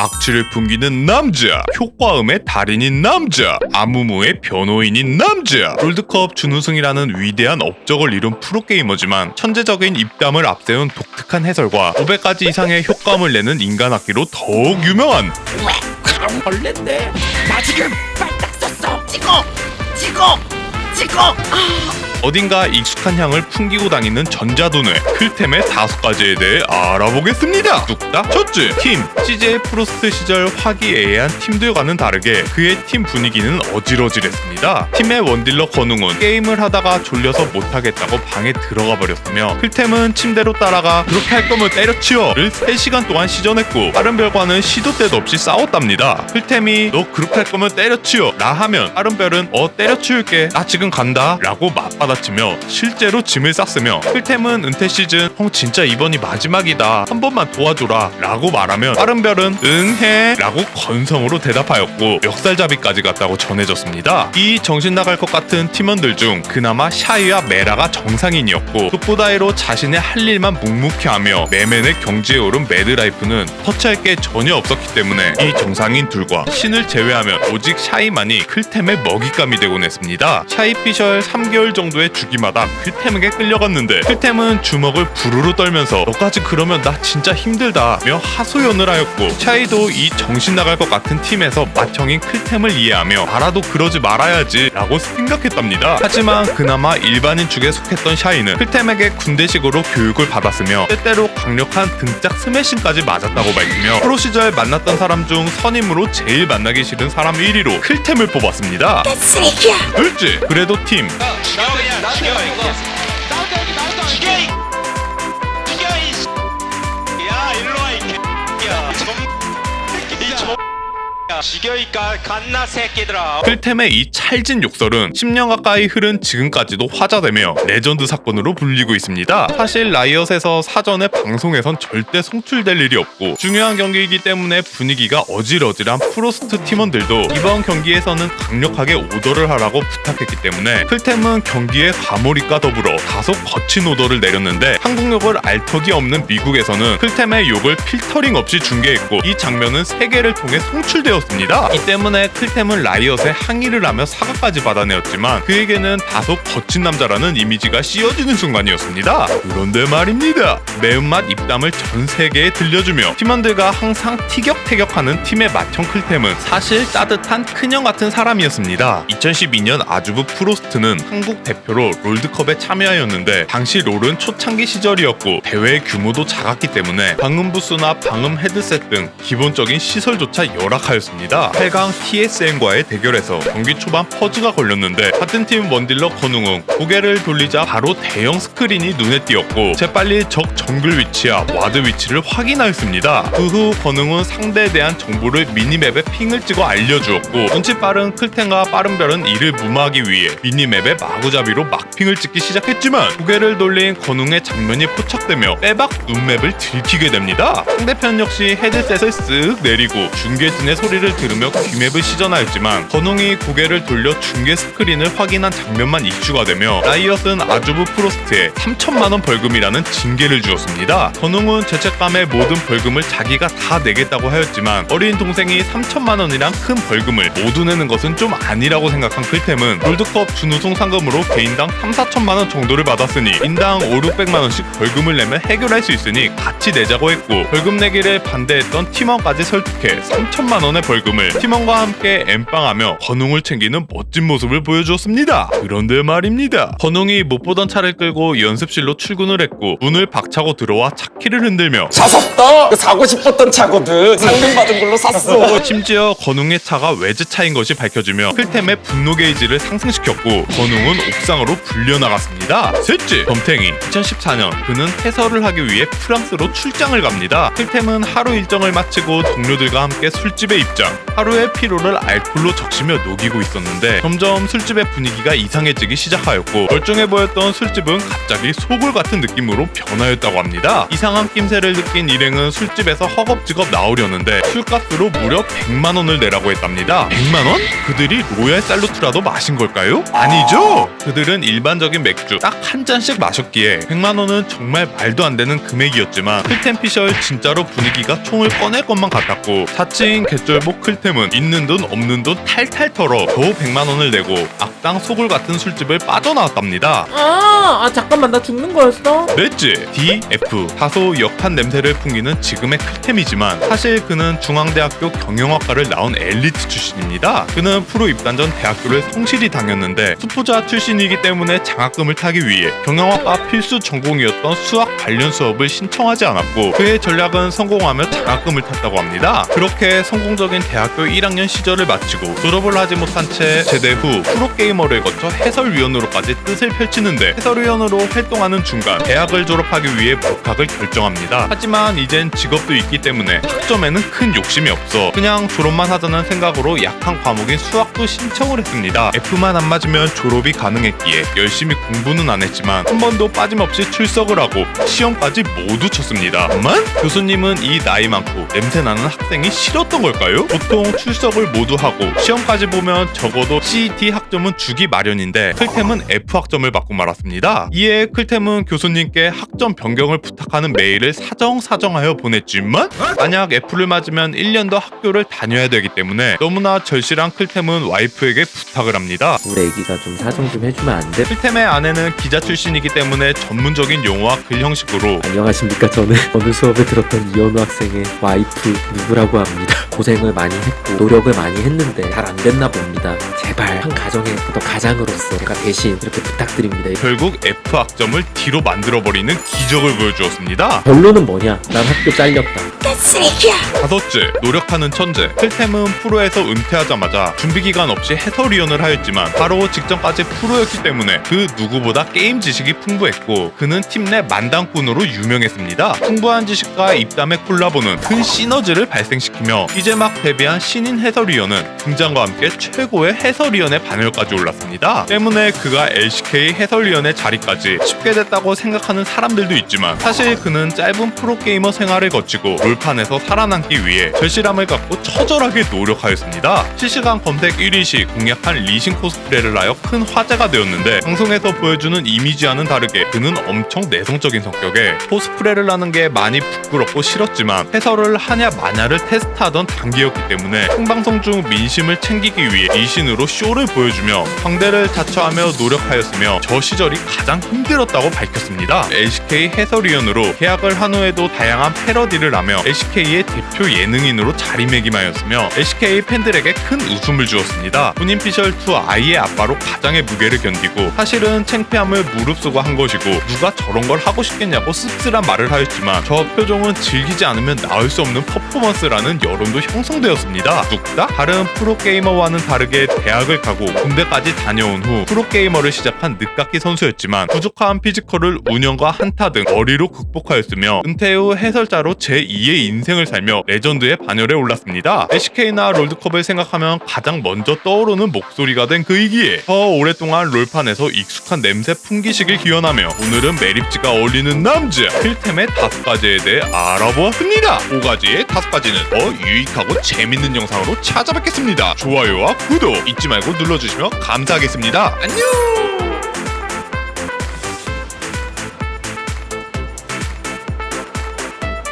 악취를 풍기는 남자, 효과음의 달인인 남자, 아무무의 변호인인 남자. 롤드컵 준우승이라는 위대한 업적을 이룬 프로게이머지만 천재적인 입담을 앞세운 독특한 해설과 500가지 이상의 효과음을 내는 인간악기로 더욱 유명한 벌레인데? 나 지금 빨딱 썼어. 찍어! 찍어! 찍어 어딘가 익숙한 향을 풍기고 다니는 전자도뇌 클템의 다섯 가지에 대해 알아보겠습니다. 뚝딱 첫째, 팀 CJ 프로스트 시절 화기애애한 팀들과는 다르게 그의 팀 분위기는 어질어질했습니다. 팀의 원딜러 권웅은 게임을 하다가 졸려서 못하겠다고 방에 들어가 버렸으며 클템은 침대로 따라가 그렇게 할 거면 때려치워를 3시간 동안 시전했고 다른 별과는 시도 때도 없이 싸웠답니다. 클템이 너 그렇게 할 거면 때려치워 라 하면 다른 별은 어 때려치울게 나 지금 간다 라고 맞받아 치며 실제로 짐을 쌌으며 클템은 은퇴 시즌 형 진짜 이번이 마지막이다 한 번만 도와줘라 라고 말하면 다른 별은 응해 라고 건성으로 대답하였고 멱살잡이까지 갔다고 전해졌습니다. 이 정신 나갈 것 같은 팀원들 중 그나마 샤이와 메라가 정상인이었고 그보다이로 자신의 할 일만 묵묵히 하며 매맨의 경지에 오른 매드라이프는 터치할 게 전혀 없었기 때문에 이 정상인 둘과 신을 제외하면 오직 샤이만이 클템의 먹잇감이 되곤 했습니다. 샤이 피셜 3개월 정도 의 주기마다 클템에게 끌려갔는데 클템은 주먹을 부르르 떨면서 너까지 그러면 나 진짜 힘들다며 하소연을 하였고 샤이도 이 정신 나갈 것 같은 팀에서 맏형인 클템을 이해하며 나라도 그러지 말아야지 라고 생각했답니다. 하지만 그나마 일반인 축에 속했던 샤이는 클템에게 군대식으로 교육을 받았으며 때때로 강력한 등짝 스매싱까지 맞았다고 밝히며 프로 시절 만났던 사람 중 선임으로 제일 만나기 싫은 사람 1위로 클템을 뽑았습니다. 둘째, 그래도 팀 죽여 가- 갓나 새끼들아 클템의 이 찰진 욕설은 10년 가까이 흐른 지금까지도 화자되며 레전드 사건으로 불리고 있습니다. 사실 라이엇에서 사전에 방송에선 절대 송출될 일이 없고 중요한 경기이기 때문에 분위기가 어질어질한 프로스트 팀원들도 이번 경기에서는 강력하게 오더를 하라고 부탁했기 때문에 클템은 경기의 과몰입과 더불어 다소 거친 오더를 내렸는데 한국욕을 알 턱이 없는 미국에서는 클템의 욕을 필터링 없이 중계했고 이 장면은 세계를 통해 송출되었습니다. 이 때문에 클템은 라이엇에 항의를 하며 사과까지 받아내었지만 그에게는 다소 거친 남자라는 이미지가 씌워지는 순간이었습니다. 그런데 말입니다. 매운맛 입담을 전 세계에 들려주며 팀원들과 항상 티격태격하는 팀의 맏형 클템은 사실 따뜻한 큰형 같은 사람이었습니다. 2012년 아주부 프로스트는 한국 대표로 롤드컵에 참여하였는데 당시 롤은 초창기 시절이었고 대회 규모도 작았기 때문에 방음 부스나 방음 헤드셋 등 기본적인 시설조차 열악하였습니다. 8강 TSN과의 대결에서 경기 초반 퍼즈가 걸렸는데 같은 팀 원딜러 권웅은 고개를 돌리자 바로 대형 스크린이 눈에 띄었고 재빨리 적 정글 위치와 와드 위치를 확인하였습니다. 그 후 권웅은 상대에 대한 정보를 미니맵에 핑을 찍어 알려주었고 눈치 빠른 클텐과 빠른 별은 이를 무마하기 위해 미니맵에 마구잡이로 막 핑을 찍기 시작했지만 고개를 돌린 권웅의 장면이 포착되며 빼박 눈맵을 들키게 됩니다. 상대편 역시 헤드셋을 쓱 내리고 중계진의 소리를 들으며 귀맵을 시전하였지만 권웅이 고개를 돌려 중계 스크린을 확인한 장면만 이슈가 되며 라이엇은 아주부 프로스트에 3천만 원 벌금이라는 징계를 주었습니다. 권웅은 죄책감에 모든 벌금을 자기가 다 내겠다고 하였지만 어린 동생이 3천만 원이란 큰 벌금을 모두 내는 것은 좀 아니라고 생각한 클템은 롤드컵 준우승 상금으로 개인당 3, 4천만 원 정도를 받았으니 인당 5, 600만 원씩 벌금을 내면 해결할 수 있으니 같이 내자고 했고 벌금 내기를 반대했던 팀원까지 설득해 3천만 원의 벌금을 팀원과 함께 엠빵하며 건웅을 챙기는 멋진 모습을 보여주었습니다. 그런데 말입니다. 건웅이 못 보던 차를 끌고 연습실로 출근을 했고 문을 박차고 들어와 차키를 흔들며 자석다 사고 싶었던 차거든 상금받은 걸로 샀어 심지어 건웅의 차가 외제차인 것이 밝혀지며 클템의 분노 게이지를 상승시켰고 건웅은 옥상으로 불려나갔습니다. 셋째, 범탱이 2014년 그는 해설을 하기 위해 프랑스로 출장을 갑니다. 클템은 하루 일정을 마치고 동료들과 함께 술집에 입장. 하루의 피로를 알코올로 적시며 녹이고 있었는데 점점 술집의 분위기가 이상해지기 시작하였고 멀쩡해 보였던 술집은 갑자기 소굴 같은 느낌으로 변하였다고 합니다. 이상한 낌새를 느낀 일행은 술집에서 허겁지겁 나오려는데 술값으로 무려 100만 원을 내라고 했답니다. 100만 원? 그들이 로얄 살루트라도 마신 걸까요? 아니죠. 그들은 일 반적인 맥주 딱 한 잔씩 마셨기에 100만 원은 정말 말도 안 되는 금액이었지만 클템 피셜 진짜로 분위기가 총을 꺼낼 것만 같았고 사칭 개쩔복 클템은 있는 돈 없는 돈 탈탈 털어 겨우 100만 원을 내고 악당 소굴 같은 술집을 빠져나왔답니다. 아, 아 잠깐만 나 죽는 거였어? 넷째, DF 다소 역한 냄새를 풍기는 지금의 클템이지만 사실 그는 중앙대학교 경영학과를 나온 엘리트 출신입니다. 그는 프로 입단 전 대학교를 성실히 다녔는데 수포자 출신이기 때문에 장학금을 타기 위해 경영학과 필수 전공이었던 수학 관련 수업을 신청하지 않았고 그의 전략은 성공하며 장학금을 탔다고 합니다. 그렇게 성공적인 대학교 1학년 시절을 마치고 졸업을 하지 못한 채 제대 후 프로게이머를 거쳐 해설위원으로까지 뜻을 펼치는데 해설위원으로 활동하는 중간 대학을 졸업하기 위해 복학을 결정합니다. 하지만 이젠 직업도 있기 때문에 학점에는 큰 욕심이 없어 그냥 졸업만 하자는 생각으로 약한 과목인 수학 도 신청을 했습니다. F만 안 맞으면 졸업이 가능했기에 열심히 공부는 안 했지만 한 번도 빠짐없이 출석을 하고 시험까지 모두 쳤습니다. 다만 교수님은 이 나이 많고 냄새 나는 학생이 싫었던 걸까요? 보통 출석을 모두 하고 시험까지 보면 적어도 CET 학점은 주기 마련인데 클템은 F 학점을 받고 말았습니다. 이에 클템은 교수님께 학점 변경을 부탁하는 메일을 사정사정하여 보냈지만 만약 F를 맞으면 1년 더 학교를 다녀야 되기 때문에 너무나 절실한 클템은 와이프에게 부탁을 합니다. 우리 애기가 좀 사정 좀 해주면 안 돼? 클템의 아내는 기자 출신이기 때문에 전문적인 용어와 글 형식으로 안녕하십니까 저는 오늘 수업에 들었던 이현우 학생의 와이프 누구라고 합니다 고생을 많이 했고 노력을 많이 했는데 잘 안 됐나 봅니다 제발 한 가정의 어떤 가장으로서 제가 대신 이렇게 부탁드립니다 결국 F 학점을 D로 만들어버리는 기적을 보여주었습니다. 결론은 뭐냐 난 학교 잘렸다 다섯째, 노력하는 천재. 클템은 프로에서 은퇴하자마자 준비기간 없이 해설위원을 하였지만 바로 직전까지 프로였기 때문에 그 누구보다 게임 지식이 풍부했고 그는 팀 내 만당꾼으로 유명했습니다. 풍부한 지식과 입담의 콜라보는 큰 시너지를 발생시키며 이제 막 데뷔한 신인 해설위원은 등장과 함께 최고의 해설위원의 반열까지 올랐습니다. 때문에 그가 LCK 해설위원의 자리까지 쉽게 됐다고 생각하는 사람들도 있지만 사실 그는 짧은 프로게이머 생활을 거치고 롤판에서 살아남기 위해 절실함을 갖고 처절하게 노력하였습니다. 실시간 검색 1위시 공략한 리신 코스프레를 하여 큰 화제가 되었는데 방송에서 보여주는 이미지와는 다르게 그는 엄청 내성적인 성격에 코스프레를 하는 게 많이 부끄럽고 싫었지만 해설을 하냐 마냐를 테스트하던 단계였기 때문에 생방송 중 민심을 챙기기 위해 리신으로 쇼를 보여주며 상대를 자처하며 노력하였으며 저 시절이 가장 힘들었다고 밝혔습니다. LCK 해설위원으로 계약을 한 후에도 다양한 패러디를 하며 LCK의 대표 예능인으로 자리매김하였으며 LCK 팬들에게 큰 웃음을 주었습니다. 군인 피셜2 아이의 아빠로 가장의 무게를 견디고 사실은 창피함을 무릅쓰고 한 것이고 누가 저런 걸 하고 싶겠냐고 씁쓸한 말을 하였지만 저 표정은 즐기지 않으면 나올 수 없는 퍼포먼스라는 여론도 형성되었습니다. 뚝딱 다른 프로게이머와는 다르게 대학을 가고 군대까지 다녀온 후 프로게이머를 시작한 늦깎이 선수였지만 부족한 피지컬을 운영과 한타 등 머리로 극복하였으며 은퇴 후 해설자로 제2의 인생을 살며 레전드의 반열에 올랐습니다. SK나 롤드컵을 생각하면 가장 먼저 떠오르는 목소리가 된 그이기에 더 오랫동안 롤판에서 익숙한 냄새 풍기시길 기원하며 오늘은 매립지가 어울리는 남자 필템의 다섯 가지에 대해 알아보았습니다. 5가지의 다섯 가지는 더 유익하고 재밌는 영상으로 찾아뵙겠습니다. 좋아요와 구독 잊지 말고 눌러주시면 감사하겠습니다. 안녕!